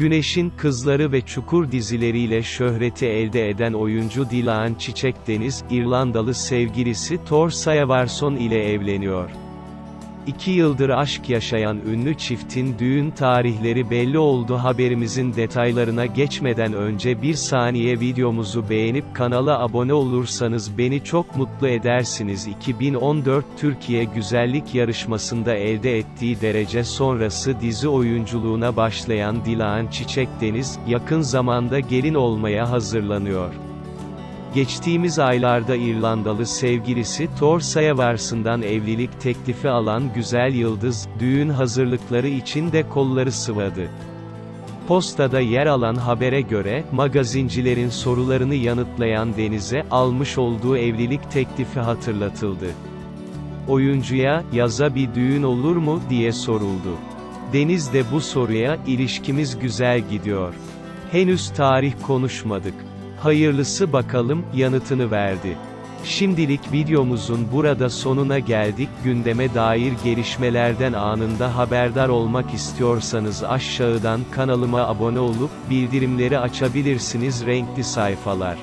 Güneşin Kızları ve Çukur dizileriyle şöhreti elde eden oyuncu Dilan Çiçek Deniz, İrlandalı sevgilisi Thor Sayavarsson ile evleniyor. İki yıldır aşk yaşayan ünlü çiftin düğün tarihleri belli oldu haberimizin detaylarına geçmeden önce bir saniye videomuzu beğenip kanala abone olursanız beni çok mutlu edersiniz 2014 Türkiye Güzellik Yarışması'nda elde ettiği derece sonrası dizi oyunculuğuna başlayan Dilan Çiçek Deniz, yakın zamanda gelin olmaya hazırlanıyor. Geçtiğimiz aylarda İrlandalı sevgilisi Thor Sayavars'ından evlilik teklifi alan güzel yıldız, düğün hazırlıkları için de kolları sıvadı. Postada yer alan habere göre, magazincilerin sorularını yanıtlayan Deniz'e, almış olduğu evlilik teklifi hatırlatıldı. Oyuncuya, yaza bir düğün olur mu, diye soruldu. Deniz de bu soruya, ilişkimiz güzel gidiyor. Henüz tarih konuşmadık. Hayırlısı bakalım, yanıtını verdi. Şimdilik videomuzun burada sonuna geldik. Gündeme dair gelişmelerden anında haberdar olmak istiyorsanız aşağıdan kanalıma abone olup bildirimleri açabilirsiniz renkli sayfalar.